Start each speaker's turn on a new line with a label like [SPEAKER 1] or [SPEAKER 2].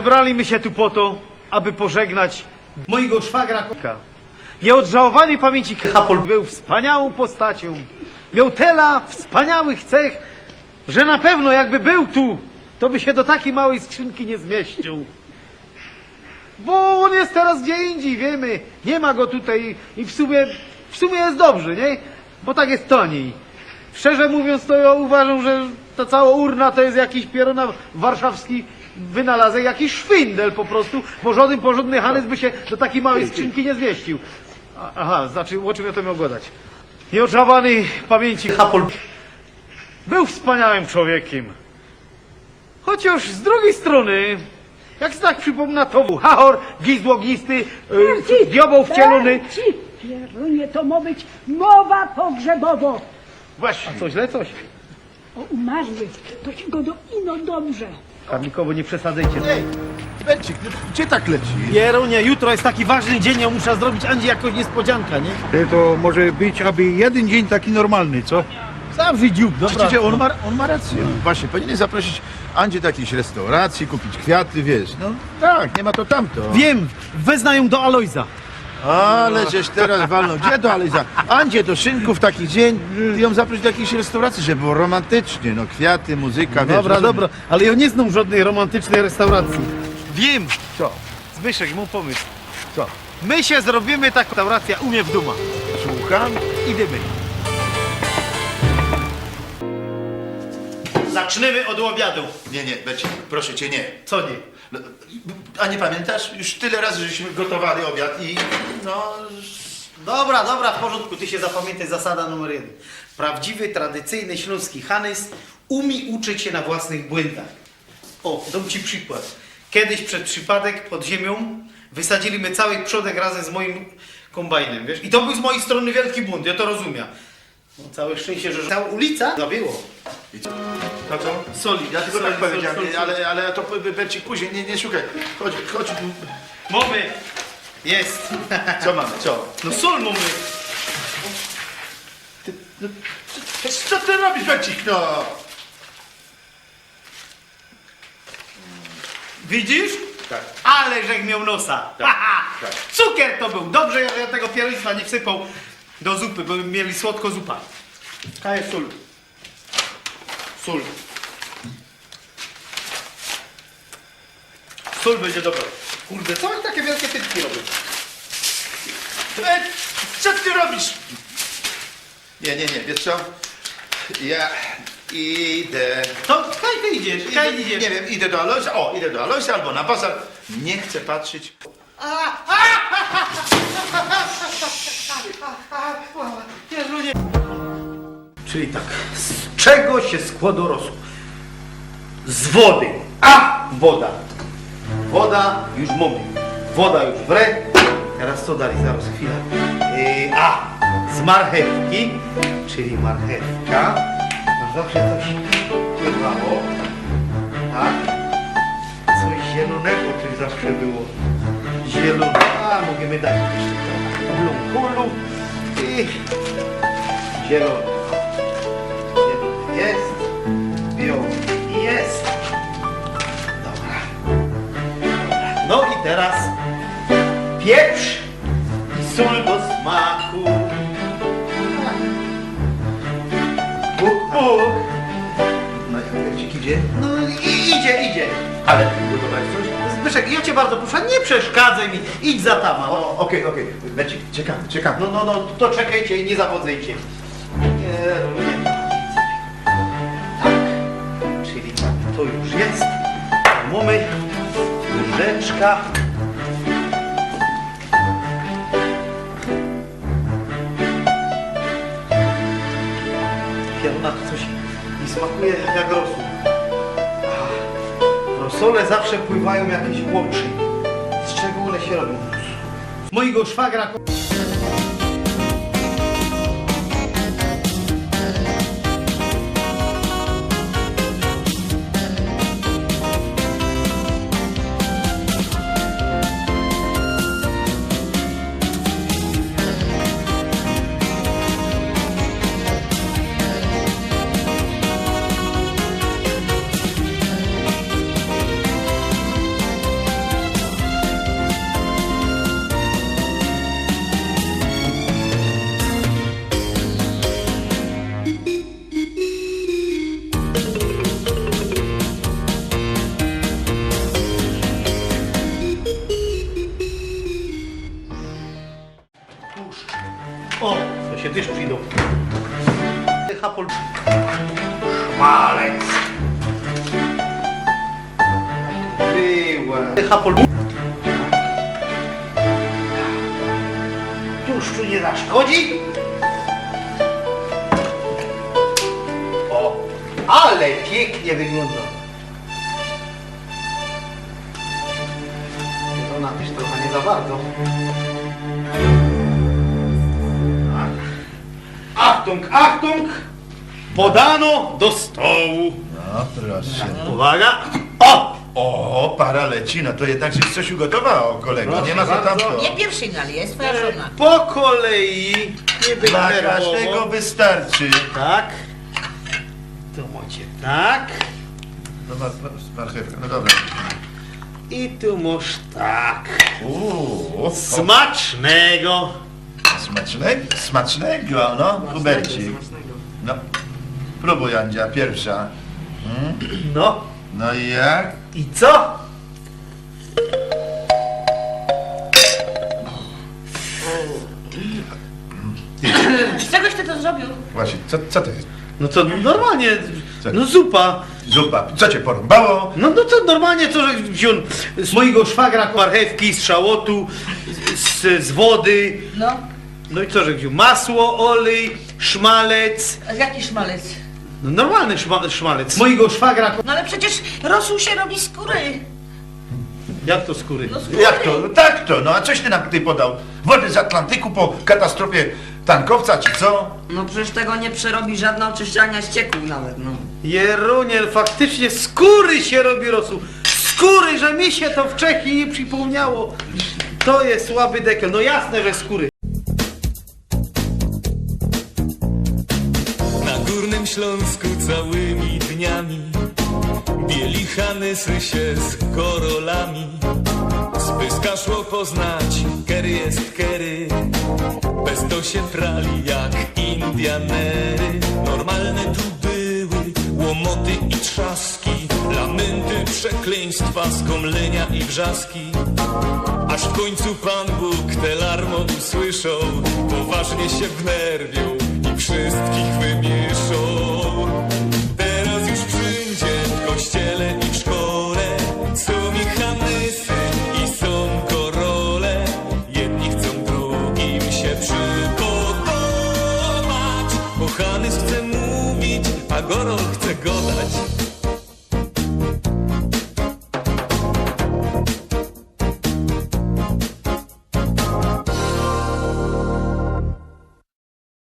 [SPEAKER 1] Zebraliśmy się tu po to, aby pożegnać mojego szwagra Koka. Nieodżałowanej pamięci Kapol był wspaniałą postacią. Miał tela wspaniałych cech, że na pewno jakby był tu, to by się do takiej małej skrzynki nie zmieścił. Bo on jest teraz gdzie indziej, wiemy. Nie ma go tutaj i w sumie, w sumie jest dobrze, nie? Bo tak jest taniej. Szczerze mówiąc, to ja uważam, że ta cała urna to jest jakiś pierona warszawski wynalazek, jakiś szwindel po prostu, bo żaden porządny Hanys by się do takiej małej skrzynki nie zmieścił. A- Aha, znaczy, o czym ja to miał gadać? Nieodżałowany pamięci Hapol był wspaniałym człowiekiem. Chociaż z drugiej strony, jak tak przypomina to był Hachor, gizłoglisty, yy, diabeł wcielony.
[SPEAKER 2] Ci, Pierunie, to ma być mowa pogrzebowo.
[SPEAKER 1] Właśnie. A co źle coś?
[SPEAKER 2] O umarłych, to ci go do ino dobrze.
[SPEAKER 1] Karnikowo nie przesadzajcie.
[SPEAKER 3] Ej, Bercik, no gdzie tak leci?
[SPEAKER 1] Jerunie, jutro jest taki ważny dzień, ja muszę zrobić Andzi jakąś niespodzianka, nie?
[SPEAKER 3] E, To może być, aby jeden dzień taki normalny, co?
[SPEAKER 1] Zawrzyj dziób, dobra.
[SPEAKER 3] Przecież on ma, on ma rację. Właśnie, powinien zaprosić Andzie do jakiejś restauracji, kupić kwiaty, wiesz. No tak, nie ma to tamto.
[SPEAKER 1] Wiem, wezna ją do Alojza.
[SPEAKER 3] Ale żeś teraz walnął. Gdzie do Alejza? Andzie do szynku w taki dzień, ty ją zaproś do jakiejś restauracji, żeby było romantycznie. No kwiaty, muzyka, wiesz.
[SPEAKER 1] Dobra,
[SPEAKER 3] no,
[SPEAKER 1] dobra, ale ja nie znam żadnej romantycznej restauracji. Wiem,
[SPEAKER 3] Co?
[SPEAKER 1] Zbyszek, mu pomysł.
[SPEAKER 3] Co?
[SPEAKER 1] My się zrobimy taką restaurację u mnie w Duma.
[SPEAKER 3] Słucham?
[SPEAKER 1] Idziemy. Zaczniemy od obiadu.
[SPEAKER 3] Nie, nie, Bercik, proszę cię, nie.
[SPEAKER 1] Co nie?
[SPEAKER 3] No, A nie pamiętasz? Już tyle razy żeśmy gotowali obiad i no...
[SPEAKER 1] Dobra, dobra, w porządku. Ty się zapamiętaj zasada numer jeden. Prawdziwy, tradycyjny śląski Hanys umie uczyć się na własnych błędach. O, dam ci przykład. Kiedyś przed przypadek pod ziemią wysadziliśmy cały przodek razem z moim kombajnem, wiesz? I to był z mojej strony wielki błąd, ja to rozumiem. No, całe szczęście, że cała ulica zabiło.
[SPEAKER 3] To co?
[SPEAKER 1] Soli.
[SPEAKER 3] Ja tylko tak powiedziałem, nie, ale, ale to p- Bercik później, nie, nie szukaj. Chodź, chodź.
[SPEAKER 1] Mamy. Jest.
[SPEAKER 3] Co mamy, co?
[SPEAKER 1] No sól mamy.
[SPEAKER 3] Co, co ty robisz, Bercik, no?
[SPEAKER 1] Widzisz?
[SPEAKER 3] Tak.
[SPEAKER 1] Ale żech miał nosa.
[SPEAKER 3] Tak, tak.
[SPEAKER 1] Cukier to był. Dobrze, że ja tego pierństwa nie wsypał do zupy, bo mieli słodko zupa. A jest sól. Sól. Sól będzie dobra. Kurde, co oni takie wielkie pytki robią?
[SPEAKER 3] E, co ty robisz? Nie, nie, nie, wiesz co? Ja idę...
[SPEAKER 1] To kaj ty idziesz, kaj
[SPEAKER 3] idę
[SPEAKER 1] idziesz.
[SPEAKER 3] nie wiem, idę do Alojsa, o, idę do Alojsa albo na bazar. Nie chcę patrzeć.
[SPEAKER 1] Czyli tak, z czego się składa rosół? Z wody. A, woda. Woda już mamy. Woda już wre. Teraz co dalej? Zaraz chwilę. Yy, a, z marchewki, czyli marchewka. No zawsze coś pływało. Tak. Coś zielonego czyli zawsze było. Zielone. A, możemy dać jeszcze trochę. Kulą. I zielone.
[SPEAKER 3] Idzie?
[SPEAKER 1] No i idzie, idzie.
[SPEAKER 3] Ale coś?
[SPEAKER 1] Zbyszek, ja cię bardzo proszę, nie przeszkadzaj mi. Idź za tama.
[SPEAKER 3] O, okej, okej. Bercik, czekam, czekam.
[SPEAKER 1] no, no, no to czekajcie i nie zawodzajcie. Nie, nie. Tak. Czyli to już jest. Mamy łyżeczka. Pieruna to coś mi smakuje jak rosół. Rosole zawsze pływają jakieś łączy. Z czego one się robią? Mojego szwagra. O, to się też przyjdą. Hapol. Szmalec. Była. Hapol. Tłuszczu nie zaszkodzi? O, ale pięknie wygląda. To napisz trochę nie za bardzo. Achtung, Achtung! Podano do stołu.
[SPEAKER 3] No proszę.
[SPEAKER 1] Uwaga! O!
[SPEAKER 3] O, para leci, no to jednak żeś coś ugotował, kolego. Nie ma co tam
[SPEAKER 1] bardzo.
[SPEAKER 3] to.
[SPEAKER 4] Nie pierwszy nali, jest twoja żona.
[SPEAKER 1] Po kolei. Nie
[SPEAKER 3] Dla każdego wystarczy.
[SPEAKER 1] Tak. Tu macie tak.
[SPEAKER 3] No, ma, ma, marchewka, no dobra.
[SPEAKER 1] I tu masz tak.
[SPEAKER 3] Uuu,
[SPEAKER 1] Smacznego.
[SPEAKER 3] Smacznego, smacznego, no, Hubercik. No, próbuj Andzia, pierwsza.
[SPEAKER 1] No.
[SPEAKER 3] No i jak?
[SPEAKER 1] I co?
[SPEAKER 4] Z czegoś ty to zrobił?
[SPEAKER 3] Właśnie, co, co to jest?
[SPEAKER 1] No to normalnie.
[SPEAKER 3] Co?
[SPEAKER 1] No zupa.
[SPEAKER 3] Zupa. Co cię porąbało?
[SPEAKER 1] No, no to normalnie co, że wziął z mojego szwagra marchewki, z szałotu, z, z wody.
[SPEAKER 4] No,
[SPEAKER 1] No i co, że wziął masło, olej, szmalec.
[SPEAKER 4] a jaki szmalec?
[SPEAKER 1] No normalny szma, szmalec. Mojego szwagra.
[SPEAKER 4] No ale przecież rosół się robi z skóry.
[SPEAKER 1] Jak to skóry?
[SPEAKER 4] No skóry.
[SPEAKER 3] Jak to? No tak to, no a coś ty nam tutaj podał? Wody z Atlantyku po katastrofie tankowca, czy co?
[SPEAKER 5] No przecież tego nie przerobi żadne oczyszczania ścieków nawet, no.
[SPEAKER 1] Jeruniel, faktycznie skóry się robi rosół. Skóry, że mi się to wcześniej nie przypomniało. To jest słaby dekel. No jasne, że skóry.
[SPEAKER 6] Śląsku całymi dniami Bielichany sry się z korolami. Z Pyska szło poznać, kery jest kery Bez to się prali jak Indianery. Normalne tu były łomoty i trzaski Lamenty, przekleństwa, skomlenia i wrzaski. Aż w końcu Pan Bóg te larmo usłyszał Poważnie się wnerwią i wszystkich wymieszał Teraz już wszędzie w kościele i w szkole. Są mechanysy i są korole. Jedni chcą drugim się przypodobać. Bo Hanys chce mówić, a Gorol chce godać